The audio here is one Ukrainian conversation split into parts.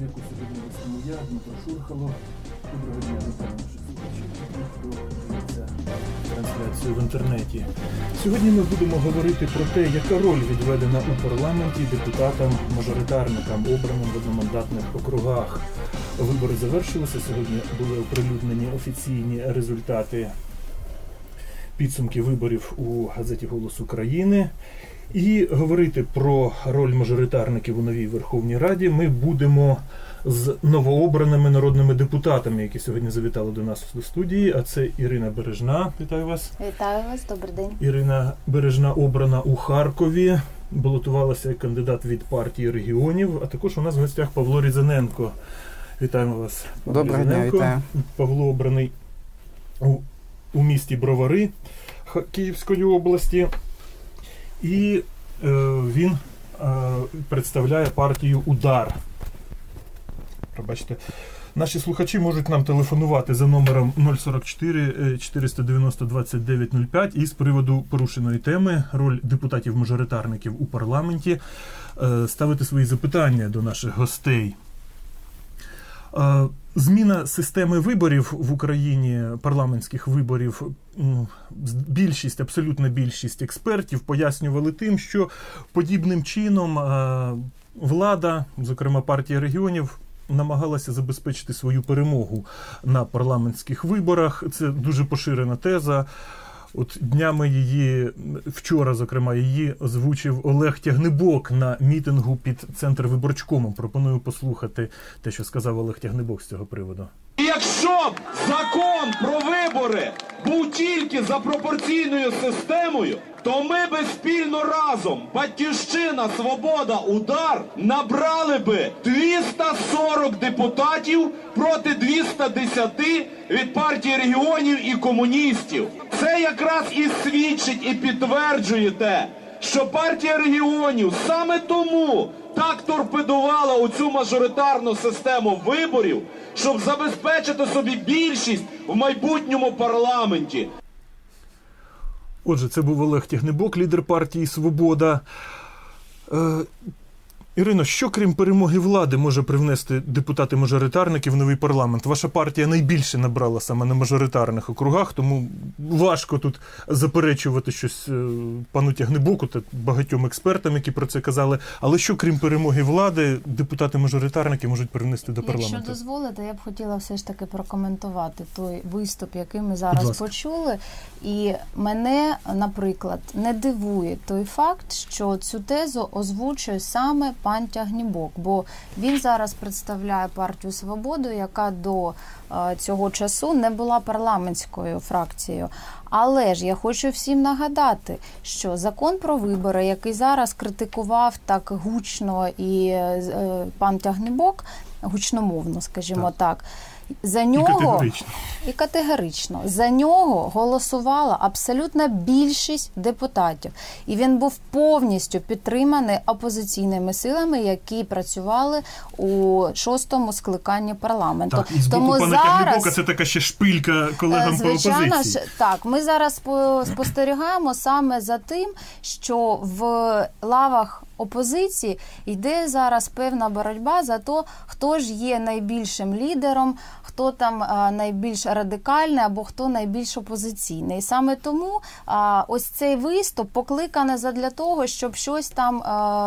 яку сьогодні вестиму я, Дмитро Шурхало. Доброго дня, вітаю наших слухачів, хто дивиться трансляцію в інтернеті. Сьогодні ми будемо говорити про те, яка роль відведена у парламенті депутатам-мажоритарникам, обраним в одномандатних округах. Вибори завершилися. Сьогодні були оприлюднені офіційні результати підсумки виборів у газеті Голос України. І говорити про роль мажоритарників у новій Верховній Раді ми будемо з новообраними народними депутатами, які сьогодні завітали до нас до студії. А це Ірина Бережна. Вітаю вас. Вітаю вас, добрий день. Ірина Бережна обрана у Харкові. Балотувалася як кандидат від партії регіонів. А також у нас в гостях Павло Різаненко. Вітаємо вас. Доброго дня, вітаю. Павло обраний у, у місті Бровари Київської області. І е, він е, представляє партію Удар. Пробачте. Наші слухачі можуть нам телефонувати за номером 044 е, 490 2905 і з приводу порушеної теми роль депутатів-мажоритарників у парламенті е, ставити свої запитання до наших гостей. Зміна системи виборів в Україні, парламентських виборів, більшість, абсолютна більшість експертів пояснювали тим, що подібним чином е, влада, зокрема партія регіонів, намагалася забезпечити свою перемогу на парламентських виборах. Це дуже поширена теза. От днями її вчора, зокрема, її озвучив Олег Тягнебок на мітингу під центр виборчкомом. Пропоную послухати те, що сказав Олег Тягнебок з цього приводу. Якщо закон про вибори був тільки за пропорційною системою, то ми би спільно разом, Батьківщина, Свобода, Удар, набрали би 240 депутатів проти 210 від партії регіонів і комуністів. Це якраз і свідчить і підтверджує те, що партія регіонів саме тому так торпедувала у цю мажоритарну систему виборів, щоб забезпечити собі більшість в майбутньому парламенті. Отже, це був Олег Тягнебок, лідер партії Свобода. Ірино, що крім перемоги влади може привнести депутати-мажоритарники в новий парламент? Ваша партія найбільше набрала саме на мажоритарних округах, тому важко тут заперечувати щось е, пану Тягнебоку та багатьом експертам, які про це казали. Але що крім перемоги влади, депутати-мажоритарники можуть привнести до Якщо парламенту? дозволите, я б хотіла все ж таки прокоментувати той виступ, який ми зараз почули. І мене, наприклад, не дивує той факт, що цю тезу озвучує саме пан Тягнібок, бо він зараз представляє партію Свободу, яка до е, цього часу не була парламентською фракцією. Але ж я хочу всім нагадати, що закон про вибори, який зараз критикував так гучно і е, пан Тягнібок, гучномовно, скажімо так. За І категорично. і категорично за нього голосувала абсолютна більшість депутатів, і він був повністю підтриманий опозиційними силами, які працювали у шостому скликанні парламенту. Так, і з Тому пана зараз це така ще шпилька колегам Е, по опозиції. ж, так. Ми зараз спостерігаємо саме за тим, що в лавах опозиції йде зараз певна боротьба за те, хто ж є найбільшим лідером, хто там найбільш радикальний або хто найбільш опозиційний. Саме тому ось цей виступ покликаний задля того, щоб щось там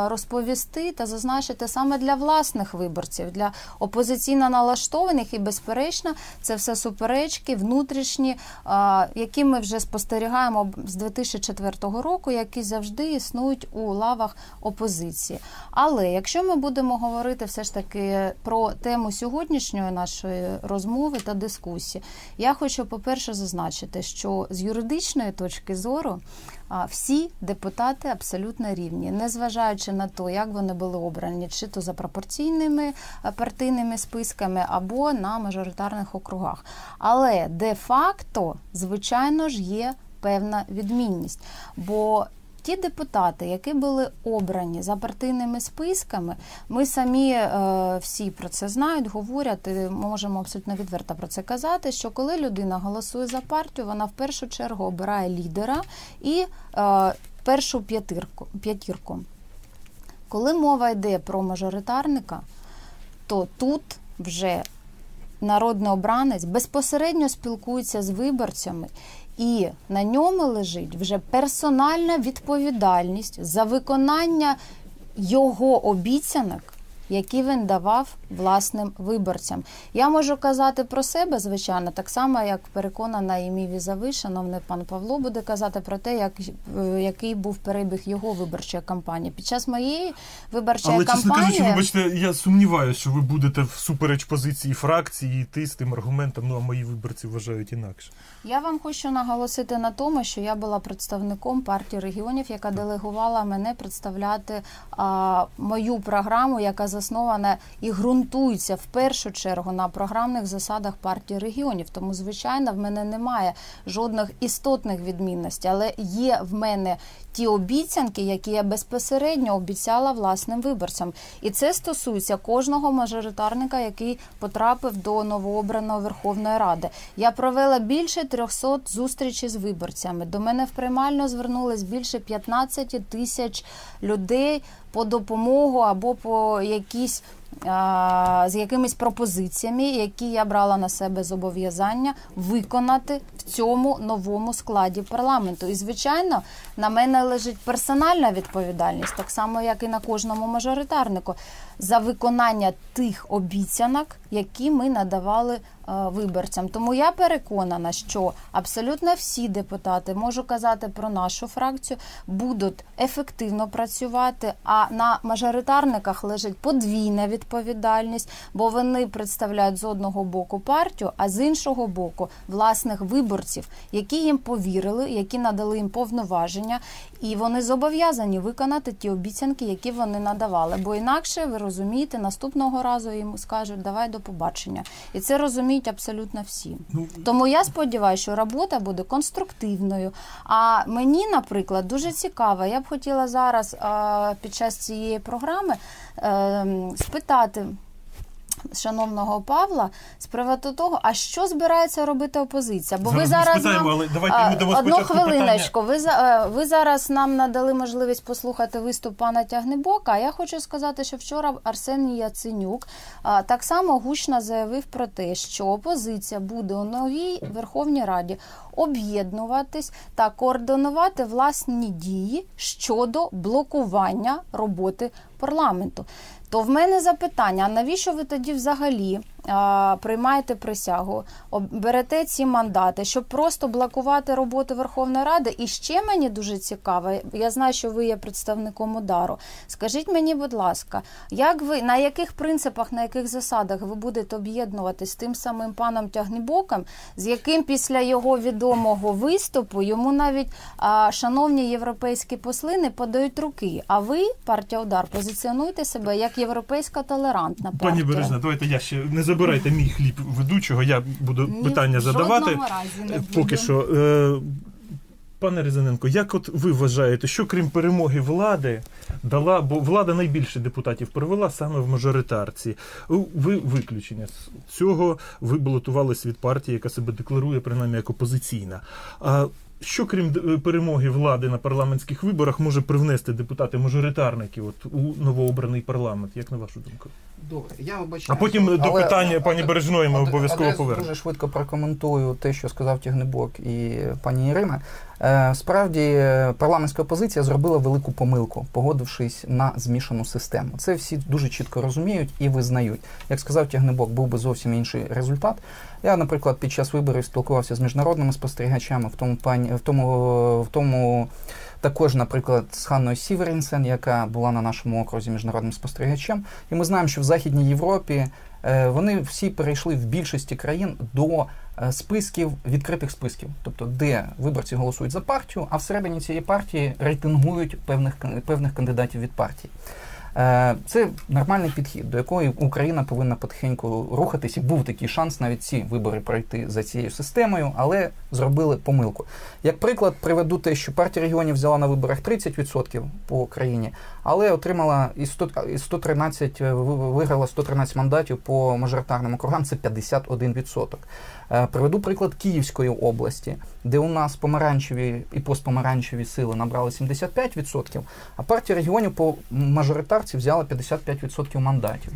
розповісти та зазначити саме для власних виборців, для опозиційно налаштованих і безперечно, це все суперечки внутрішні, які ми вже спостерігаємо з 2004 року, які завжди існують у лавах опозиції. Але якщо ми будемо говорити все ж таки про тему сьогоднішньої нашої розмови та дискусії, я хочу, по-перше, зазначити, що з юридичної точки зору всі депутати абсолютно рівні, незважаючи на те, як вони були обрані, чи то за пропорційними партійними списками, або на мажоритарних округах. Але де-факто, звичайно ж, є певна відмінність. Бо ті депутати, які були обрані за партійними списками, ми самі е, всі про це знають, говорять, і можемо абсолютно відверто про це казати. Що коли людина голосує за партію, вона в першу чергу обирає лідера і е, першу п'ятирку. п'ятірку. Коли мова йде про мажоритарника, Тобто тут вже народний обранець безпосередньо спілкується з виборцями, і на ньому лежить вже персональна відповідальність за виконання його обіцянок. Які він давав власним виборцям. Я можу казати про себе, звичайно, так само, як переконана і мій візави, шановний пан Павло, буде казати про те, як, е, який був перебіг його виборчої кампанії. Під час моєї виборчої Але, чесно кампанії кажучи, вибачте, я сумніваюся, що ви будете всупереч позиції фракції йти з тим аргументом, ну а мої виборці вважають інакше. Я вам хочу наголосити на тому, що я була представником партії регіонів, яка делегувала мене представляти а, мою програму, яка заснована і ґрунтується в першу чергу на програмних засадах партії регіонів. Тому, звичайно, в мене немає жодних істотних відмінностей, але є в мене ті обіцянки, які я безпосередньо обіцяла власним виборцям. І це стосується кожного мажоритарника, який потрапив до новообраної Верховної Ради. Я провела більше 300 зустрічей з виборцями. До мене в приймально звернулись більше 15 тисяч людей по допомогу або по якісь. З якимись пропозиціями, які я брала на себе зобов'язання виконати в цьому новому складі парламенту. І звичайно, на мене лежить персональна відповідальність, так само як і на кожному мажоритарнику, за виконання тих обіцянок, які ми надавали е, виборцям. Тому я переконана, що абсолютно всі депутати можу казати про нашу фракцію, будуть ефективно працювати. А на мажоритарниках лежить подвійна відповідальність, бо вони представляють з одного боку партію, а з іншого боку власних виборців, які їм повірили, які надали їм повноваження, і вони зобов'язані виконати ті обіцянки, які вони надавали. Бо інакше ви розумієте, наступного разу їм скажуть давай до побачення, і це розуміють абсолютно всі. Ну, Тому я сподіваюся, що робота буде конструктивною. А мені, наприклад, дуже цікаво. Я б хотіла зараз під час цієї програми е, спитати. Шановного Павла з приводу того, а що збирається робити опозиція? Бо Зараз ви зараз спитаємо, нам але давайте а, одну хвилиночку. Ви за е, ви зараз нам надали можливість послухати виступ пана Тягнебока. А я хочу сказати, що вчора Арсеній Яценюк так само гучно заявив про те, що опозиція буде у новій Верховній Раді об'єднуватись та координувати власні дії щодо блокування роботи парламенту. То в мене запитання: а навіщо ви тоді взагалі приймаєте присягу, об- берете ці мандати, щоб просто блокувати роботу Верховної Ради? І ще мені дуже цікаво, я знаю, що ви є представником удару. Скажіть мені, будь ласка, як ви на яких принципах, на яких засадах ви будете об'єднуватись з тим самим паном Тягнебоком, з яким після його відомого виступу йому навіть а, шановні європейські посли не подають руки? А ви, партія удар, позиціонуєте себе як європейська толерантна партія? Пані Бережна, давайте я ще не забирайте мій хліб ведучого. Я буду Ні, питання в задавати. разі не Поки буду. що. Е, Пане Різаненко, як от ви вважаєте, що крім перемоги влади дала, бо влада найбільше депутатів провела саме в мажоритарці. Ви виключення з цього ви балотувались від партії, яка себе декларує принаймні як опозиційна. А що крім перемоги влади на парламентських виборах може привнести депутати-мажоритарники от у новообраний парламент? Як на вашу думку? Добре, я А вибачаю. потім до Але- питання пані Бережної ми обов'язково повернемо. Дуже швидко прокоментую те, що сказав Тігнебок і пані Ірина. Е, Справді, е, парламентська опозиція зробила велику помилку, погодившись на змішану систему. Це всі дуже чітко розуміють і визнають. Як сказав Тягнебок, був би зовсім інший результат. Я, наприклад, під час виборів спілкувався з міжнародними спостерігачами, в тому пані, в тому, в тому також, наприклад, з Ханною Сіверінсен, яка була на нашому окрузі міжнародним спостерігачем. І ми знаємо, що в Західній Європі вони всі перейшли в більшості країн до е, списків, відкритих списків, тобто де виборці голосують за партію, а всередині цієї партії рейтингують певних, певних кандидатів від партії. Е, Це нормальний підхід, до якої Україна повинна потихеньку рухатись. І був такий шанс навіть ці вибори пройти за цією системою, але зробили помилку. Як приклад, приведу те, що партія регіонів взяла на виборах 30% по країні, але отримала і 100, і 113, е, ви- виграла 113 мандатів по мажоритарним округам, це 51%. Е, Приведу приклад Київської області, де у нас помаранчеві і постпомаранчеві сили набрали 75%, а партія регіонів по мажоритарці взяла 55% мандатів.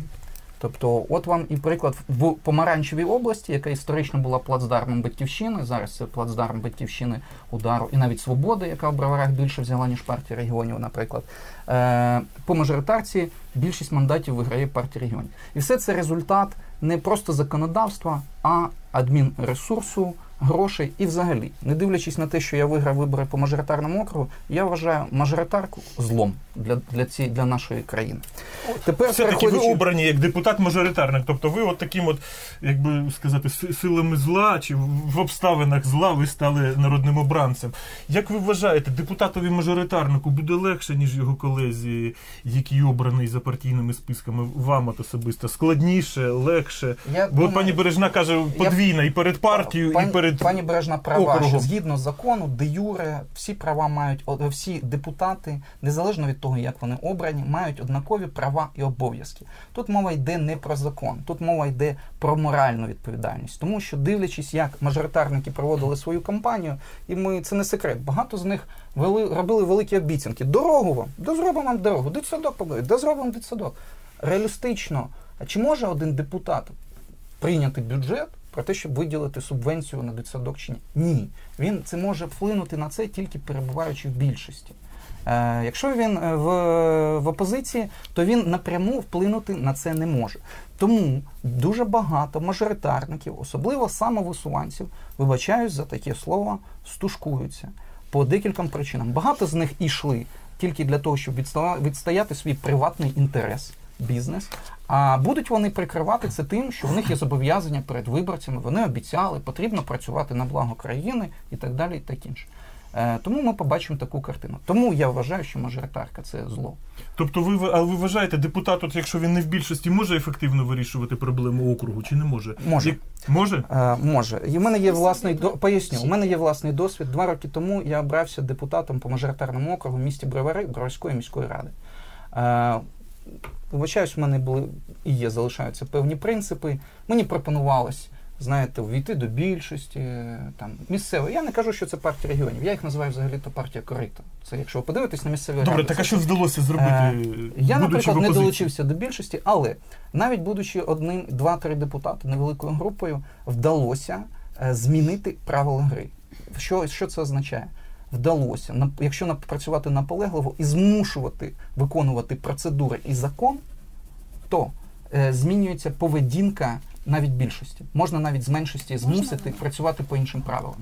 Тобто, от вам і приклад в помаранчевій області, яка історично була плацдармом батьківщини. Зараз це плацдарм батьківщини удару і навіть свободи, яка в броварах більше взяла ніж партія регіонів, наприклад. Е, по мажоритарці більшість мандатів виграє партія регіонів. І все це результат не просто законодавства, а адмінресурсу, грошей і взагалі, не дивлячись на те, що я виграв вибори по мажоритарному округу, я вважаю мажоритарку злом для, для, ці, для нашої країни. Тепер Все-таки ви обрані як депутат-мажоритарник. Тобто ви от таким, от, як би сказати, силами зла чи в обставинах зла ви стали народним обранцем. Як ви вважаєте, депутатові мажоритарнику буде легше, ніж його колезі, який обраний за партійними списками, вам от особисто? Складніше, легше? Я Бо думаю- пані Бережна каже подвійна і перед партією, Пані, і перед пані Бережна права, округом. що згідно закону, де юре, всі права мають всі депутати, незалежно від того, як вони обрані, мають однакові права і обов'язки. Тут мова йде не про закон, тут мова йде про моральну відповідальність. Тому що, дивлячись, як мажоритарники проводили свою кампанію, і ми це не секрет. Багато з них вели, робили великі обіцянки. Дорогу вам, да зробимо вам дорогу, дитсадок побудують, да зробимо дитсадок. Реалістично, а чи може один депутат прийняти бюджет про те, щоб виділити субвенцію на дитсадок чи ні. Ні. Він це може вплинути на це тільки перебуваючи в більшості. Е, якщо він е, в, в опозиції, то він напряму вплинути на це не може. Тому дуже багато мажоритарників, особливо самовисуванців, вибачаюсь за таке слово, стушкуються по декільком причинам. Багато з них ішли тільки для того, щоб відстояти свій приватний інтерес, бізнес. А будуть вони прикривати це тим, що в них є зобов'язання перед виборцями. Вони обіцяли, потрібно працювати на благо країни і так далі, і так інше. Е, тому ми побачимо таку картину. Тому я вважаю, що мажоритарка це зло. Тобто, ви а ви вважаєте, депутат, от якщо він не в більшості, може ефективно вирішувати проблему округу, чи не може? Може. Як- може? Е, може. І в мене є власний до... поясню. У мене є власний досвід. Два роки тому я обрався депутатом по мажоритарному округу в місті Бровари Броварської міської ради. Е, Вибачаюсь, в мене були і є, залишаються певні принципи. Мені пропонувалось, знаєте, увійти до більшості, е, там місцево. Я не кажу, що це партія регіонів. Я їх називаю взагалі то партія корита. Це якщо ви подивитесь на місцеві Добре, ради, так а що вдалося зробити? Е, Я, наприклад, не долучився до більшості, але навіть будучи одним, два-три депутати невеликою групою, вдалося е, змінити правила гри. Що, що це означає? Вдалося, якщо працювати наполегливо і змушувати виконувати процедури і закон, то е, змінюється поведінка навіть більшості. Можна навіть з меншості змусити працювати по іншим правилам.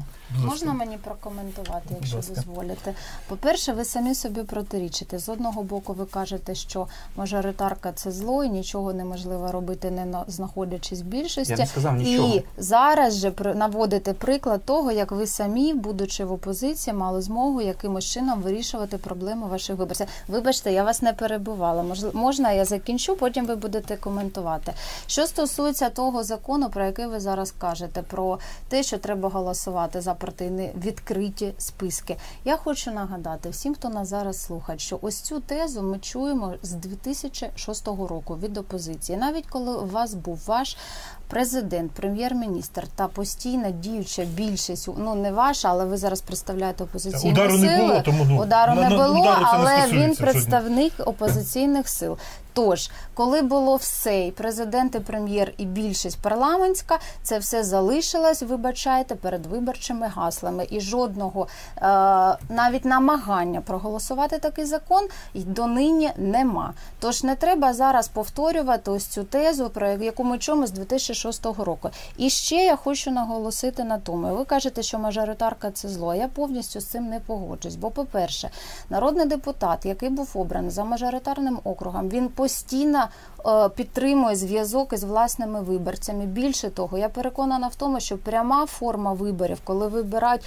Можна мені прокоментувати, якщо дозволите? По-перше, ви самі собі протирічите. З одного боку, ви кажете, що мажоритарка це зло і нічого неможливо робити, не на- знаходячись в більшості. Я не сказав нічого. І зараз же наводите приклад того, як ви самі, будучи в опозиції, мали змогу якимось чином вирішувати проблеми ваших виборців. Вибачте, я вас не перебувала. Можна я закінчу, потім ви будете коментувати. Що стосується того закону, про який ви зараз кажете, про те, що треба голосувати за партійні відкриті списки. Я хочу нагадати всім, хто нас зараз слухає, що ось цю тезу ми чуємо з 2006 року від опозиції. Навіть коли у вас був ваш президент, прем'єр-міністр та постійна діюча більшість, ну не ваша, але ви зараз представляєте опозиційні Удару сили. не було, тому ну, удару на- не було, але він представник опозиційних сил. Тож, коли було все, і президент, і прем'єр, і більшість парламентська, це все залишилось, вибачайте, перед виборчими гаслами. І жодного е, навіть намагання проголосувати такий закон донині нема. Тож не треба зараз повторювати ось цю тезу, про яку ми чуємо з 2006 року. І ще я хочу наголосити на тому. Ви кажете, що мажоритарка це зло. Я повністю з цим не погоджуюсь. Бо, по-перше, народний депутат, який був обраний за мажоритарним округом, він постійно е, підтримує зв'язок із власними виборцями. Більше того, я переконана в тому, що пряма форма виборів, коли вибирають.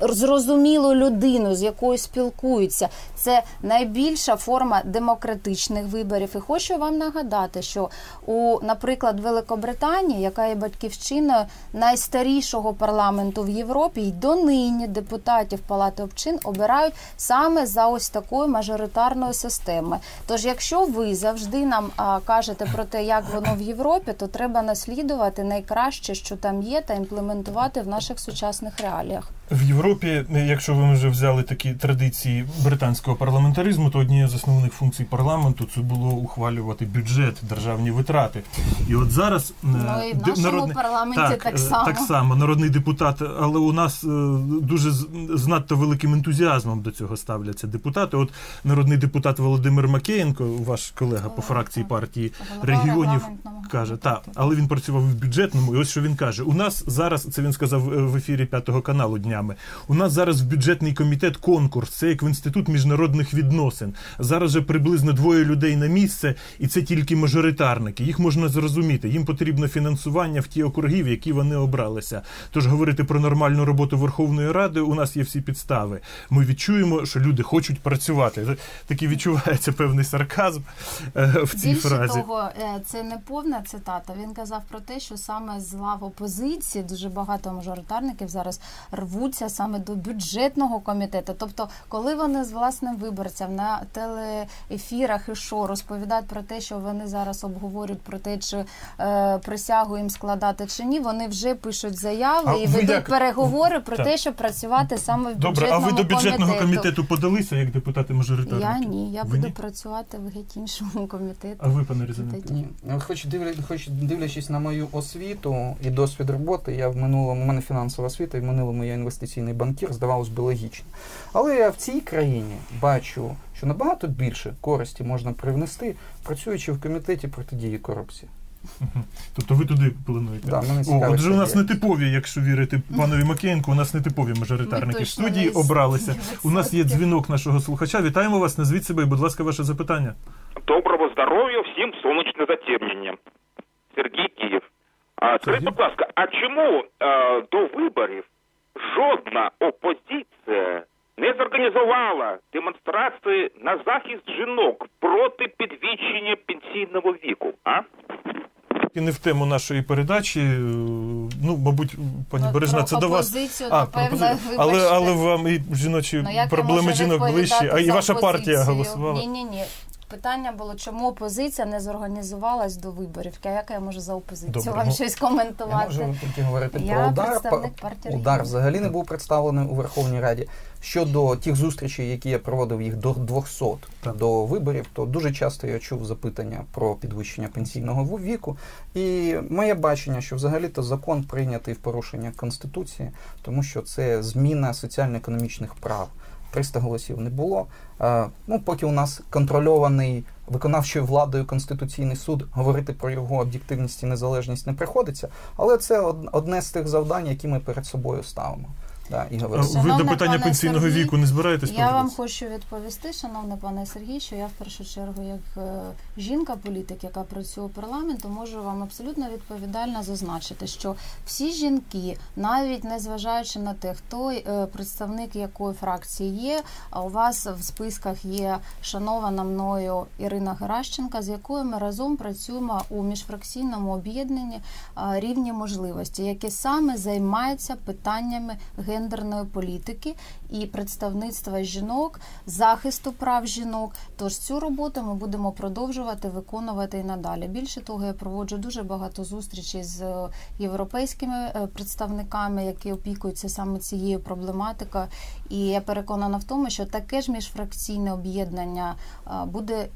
Зрозумілу людину, з якою спілкуються, це найбільша форма демократичних виборів. І хочу вам нагадати, що у, наприклад, Великобританії, яка є батьківщиною найстарішого парламенту в Європі, й донині депутатів Палати обчин обирають саме за ось такою мажоритарною системою. Тож, якщо ви завжди нам а, кажете про те, як воно в Європі, то треба наслідувати найкраще, що там є, та імплементувати в наших сучасних реаліях. В Європі, якщо ви вже взяли такі традиції британського парламентаризму, то однією з основних функцій парламенту це було ухвалювати бюджет, державні витрати. І от зараз е, Ну і в нашому парламенті так е, само. так само народний депутат, але у нас е, дуже з надто великим ентузіазмом до цього ставляться депутати. От народний депутат Володимир Макеєнко, ваш колега по фракції партії Голова регіонів, каже, так, але він працював в бюджетному, і ось що він каже: у нас зараз це він сказав в ефірі п'ятого каналу днями. У нас зараз в бюджетний комітет конкурс, це як в інститут міжнародних відносин. Зараз же приблизно двоє людей на місце, і це тільки мажоритарники. Їх можна зрозуміти. Їм потрібно фінансування в ті округи, в які вони обралися. Тож говорити про нормальну роботу Верховної Ради у нас є всі підстави. Ми відчуємо, що люди хочуть працювати. Такий відчувається певний сарказм е, в цій Більше фразі. того, е, це не повна цитата. Він казав про те, що саме з лав опозиції дуже багато мажоритарників зараз рвуться саме до бюджетного комітету. Тобто, коли вони з власним виборцям на телеефірах і шоу розповідають про те, що вони зараз обговорюють про те, чи е, присягу їм складати чи ні, вони вже пишуть заяви А і ведуть як- переговори про Так. те, щоб працювати саме в Добре, а ви до бюджетного комітету. комітету подалися як депутати мажоритарники? Я ні, я Ви буду ні? працювати в геть іншому комітеті. А ви, пане Різаненко? Ні, хоч, хоч дивлячись на мою освіту і досвід роботи, я в минулому, у мене фінансова освіта, і в минулому я інвестиційний банкір, здавалось би логічно. Але я в цій країні бачу, що набагато більше користі можна привнести, працюючи в комітеті протидії корупції. Тобто ви туди плануєте? Да, О, отже, у нас ідея. нетипові, якщо вірити панові Макеєнку, у нас нетипові мажоритарники в студії обралися. У нас є дзвінок нашого слухача. Вітаємо вас. Назвіть себе і, будь ласка, ваше запитання. Доброго здоров'я, всім сонячне затемнення. Сергій Київ. А, скажіть, будь ласка, а чому е, до виборів жодна опозиція не зорганізувала демонстрації на захист жінок проти підвищення пенсійного віку? А? І не в тему нашої передачі. Ну, мабуть, пані Ну, Бережна, це до вас. А, напевно, але, але вам і жіночі Ну, проблеми жінок ближчі, а і ваша партія голосувала. Ні, ні, ні. Питання було, чому опозиція не зорганізувалась до виборів? А Як я можу за опозицію Добре, вам ну, щось Я коментувати? можу тільки говорити Я про удар. представник партії Удар взагалі не був представлений у Верховній Раді. Щодо тих зустрічей, які я проводив їх до 200 Так. до виборів, то дуже часто я чув запитання про підвищення пенсійного віку. І моє бачення, що взагалі-то закон прийнятий в порушення Конституції, тому що це зміна соціально-економічних прав. 300 голосів не було. Е, ну, поки у нас контрольований виконавчою владою Конституційний суд, говорити про його об'єктивність і незалежність не приходиться. Але це одне з тих завдань, які ми перед собою ставимо. Да, і А. Ви до питання пенсійного Сергій, віку не збираєтесь Я вам хочу відповісти, шановний пане Сергій, що я в першу чергу, як е, жінка-політик, яка працює у парламенту, можу вам абсолютно відповідально зазначити, що всі жінки, навіть не зважаючи на те, хто е, представник якої фракції є, а у вас в списках є шанована мною Ірина Геращенка, з якою ми разом працюємо у міжфракційному об'єднанні е, рівні можливості, яке саме займається питаннями гендерної політики і представництва жінок, захисту прав жінок. Тож цю роботу ми будемо продовжувати виконувати і надалі. Більше того, я проводжу дуже багато зустрічей з е, європейськими е, представниками, які опікуються саме цією проблематикою. І я переконана в тому, що таке ж міжфракційне об'єднання е, буде.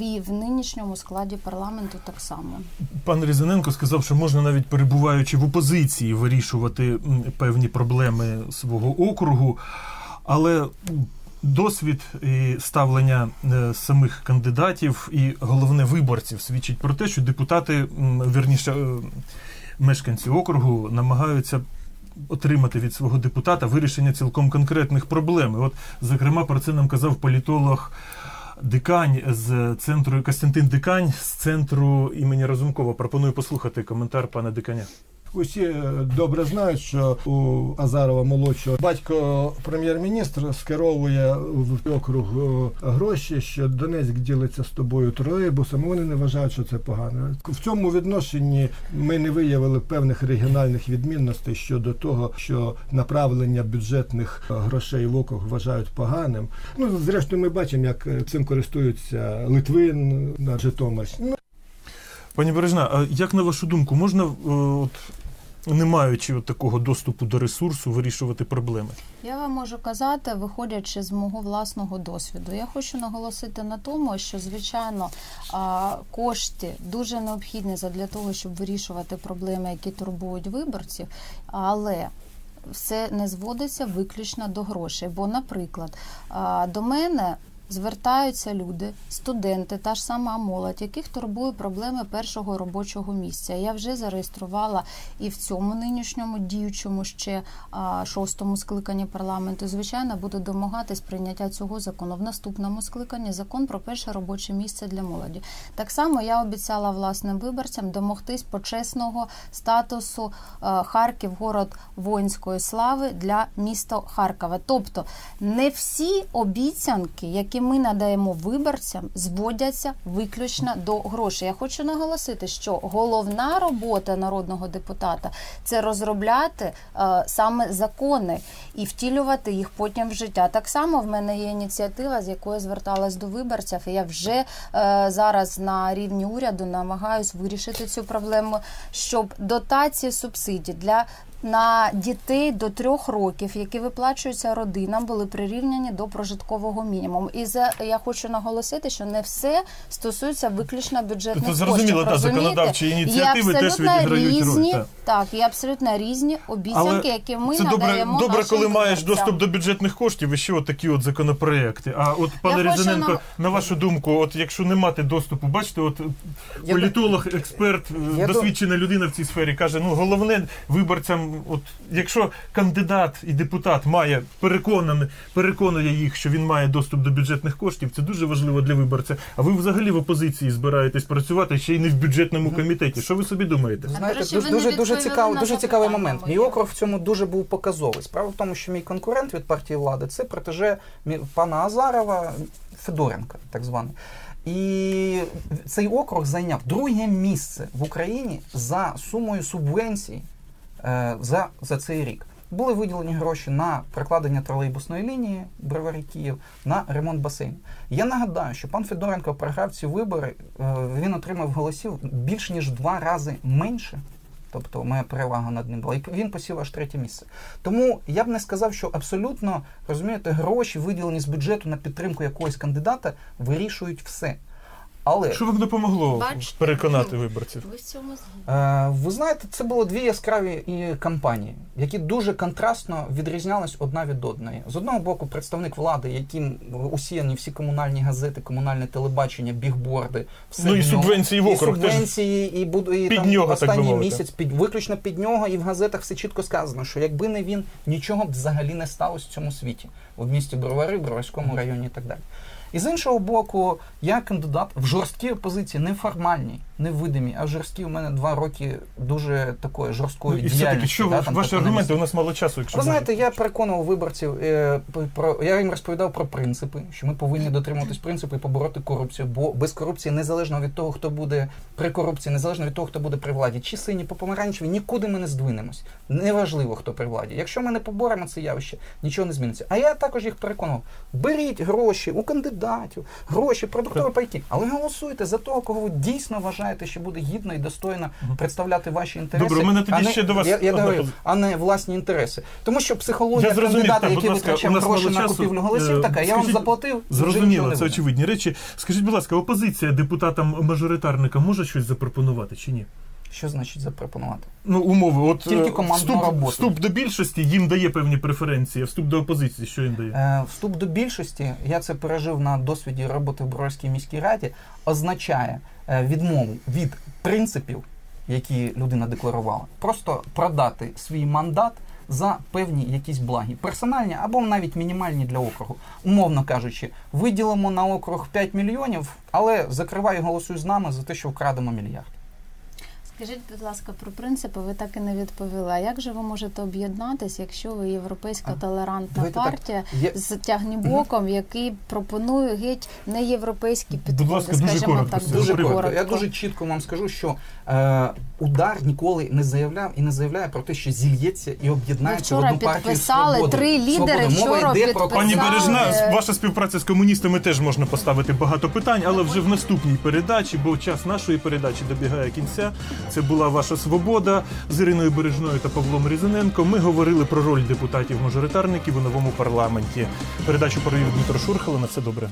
І в нинішньому складі парламенту так само. Пан Різаненко сказав, що можна навіть перебуваючи в опозиції вирішувати певні проблеми свого округу, але досвід і ставлення е, самих кандидатів і головне виборців свідчить про те, що депутати, м, вірніше, е, мешканці округу намагаються. Отримати від свого депутата вирішення цілком конкретних проблем. І От, зокрема, про це нам казав політолог Дикань з центру Костянтин Дикань з центру імені Разумкова. Пропоную послухати коментар пана Диканя. Усі е, добре знають, що у Азарова молодшого батько прем'єр-міністр скеровує в округ е, гроші, що Донецьк ділиться з тобою тролейбусом. Вони не вважають, що це погано. В цьому відношенні ми не виявили певних регіональних відмінностей щодо того, що направлення бюджетних е, грошей в округ вважають поганим. Ну зрештою, ми бачимо, як цим користується Литвин на Житомирщині. Пані Бережна, а як на вашу думку, можна е, от, не маючи от такого доступу до ресурсу, вирішувати проблеми? Я вам можу казати, виходячи з мого власного досвіду. Я хочу наголосити на тому, що звичайно кошти дуже необхідні для того, щоб вирішувати проблеми, які турбують виборців, але все не зводиться виключно до грошей. Бо, наприклад, до мене. Звертаються люди, студенти, та ж сама молодь, яких турбує проблеми першого робочого місця. Я вже зареєструвала і в цьому нинішньому діючому ще шостому скликанні парламенту. Звичайно, буду домагатись прийняття цього закону в наступному скликанні. Закон про перше робоче місце для молоді. Так само я обіцяла власним виборцям домогтись почесного статусу Харків, город воїнської слави для міста Харкова. Тобто не всі обіцянки, які ми надаємо виборцям, зводяться виключно до грошей. Я хочу наголосити, що головна робота народного депутата це розробляти е, саме закони і втілювати їх потім в життя. Так само в мене є ініціатива, з якою зверталась до виборців. І я вже е, зараз на рівні уряду намагаюсь вирішити цю проблему, щоб дотації субсидій для на дітей до трьох років, які виплачуються родинам, були прирівняні до прожиткового мінімуму. І за я хочу наголосити, що не все стосується виключно бюджетних Тобто, зрозуміло, коштів. розумієте? законодавчі Є ініціативи теж абсолютно відіграють роль, різні, так. так, є абсолютно різні обіцянки, які ми це добре, надаємо добре, нашим коли маєш доступ до бюджетних коштів, і ще от такі от законопроекти. А от пане хочу Різаненко, нам- на вашу думку, от якщо не мати доступу, бачите, от політолог, експерт, Я досвідчена людина в цій сфері каже: ну головне виборцям, от якщо кандидат і депутат має переконаний, переконує їх, що він має доступ до бюджетних коштів, це дуже важливо для виборця. А ви взагалі в опозиції збираєтесь працювати ще й не в бюджетному комітеті. Що ви собі думаєте? Знаєте, дуже, дуже, дуже цікавий, дуже цікавий момент. Мій округ в цьому дуже був показовий. Справа в тому, що мій конкурент від партії влади це протеже пана Азарова Федоренка, так званий. І цей округ зайняв друге місце в Україні за сумою субвенцій за, за цей рік. Були виділені гроші на прокладення тролейбусної лінії Бровари Київ, на ремонт басейну. Я нагадаю, що пан Федоренко програв ці вибори, е, він отримав голосів більш ніж два рази менше. Тобто моя перевага над ним була. І він посів аж третє місце. Тому я б не сказав, що абсолютно розумієте, гроші, виділені з бюджету на підтримку якогось кандидата, вирішують все. Але Що вам допомогло Бачите, переконати ну, виборців? Ви в цьому. Е, Ви знаєте, це було дві яскраві і кампанії, які дуже контрастно відрізнялись одна від одної. З одного боку, представник влади, яким усіяні всі комунальні газети, комунальне телебачення, бігборди, все Ну, і нього. субвенції в і округ теж субвенції, і буду і під там нього, так останній мовити. місяць під виключно під нього, і в газетах все чітко сказано, що якби не він, нічого б взагалі не сталося в цьому світі, в місті Бровари, Броварському районі і так далі. І з іншого боку, я кандидат в жорсткій опозиції, не формальній, не видимій, а в жорсткій у мене два роки дуже такої Ну, жорсткої і діяльності. що да, там, ваші аргументи? У нас мало часу, якщо ви можна. знаєте, я переконував виборців е, про я їм розповідав про принципи, що ми повинні дотримуватись принципу і побороти корупцію, бо без корупції, незалежно від того, хто буде при корупції, незалежно від того, хто буде при владі, чи сині, по помаранчеві, нікуди ми не здвинемось. Неважливо, хто при владі. Якщо ми не поборемо це явище, нічого не зміниться. А я також їх переконував: беріть гроші у кандидатів, гроші, продуктові пайки, але голосуйте за того, кого ви дійсно вважаєте, що буде гідно і достойно представляти ваші інтереси. Добре, у мене тоді а не- ще до вас я, я говорю, а не власні інтереси. Тому що психологія кандидата, який нас гроші на купівлю голосів, Е, така, я вам заплатив, Зрозуміло, це очевидні речі. Скажіть, будь ласка, опозиція депутатам-мажоритарникам може щось запропонувати чи ні? Що значить запропонувати? Ну, умови, от Тільки е, командну вступ, роботу. вступ до більшості їм дає певні преференції, а вступ до опозиції, що їм дає? Е, вступ до більшості, я це пережив на досвіді роботи в Броварській міській раді, означає е, відмову від принципів, які людина декларувала, просто продати свій мандат. За певні якісь благі, персональні або навіть мінімальні для округу. Умовно кажучи, виділимо на округ 5 мільйонів, але закривай голосуй з нами за те, що вкрадемо мільярд. Скажіть, будь ласка, про принципи ви так і не відповіли. А як же ви можете об'єднатись, якщо ви європейська А, толерантна давайте так. партія Є- з тягнібоком, який пропонує геть не європейські підходи, ласка, дуже скажімо коротко, так. Дуже Наприклад, коротко. Я дуже чітко вам скажу, що е, удар ніколи не заявляв і не заявляє про те, що зільється і Ви об'єднається в одну партію підписали «Свобода». три лідери. «Свобода». Мова Вчора йде про. Пані Бережна, ваша співпраця з комуністами теж можна поставити багато питань, але вже в наступній передачі, бо час нашої передачі добігає кінця. Це була ваша свобода з Іриною Бережною та Павлом Різаненко. Ми говорили про роль депутатів-мажоритарників у новому парламенті. Передачу провів Дмитро Шурхало. На все добре.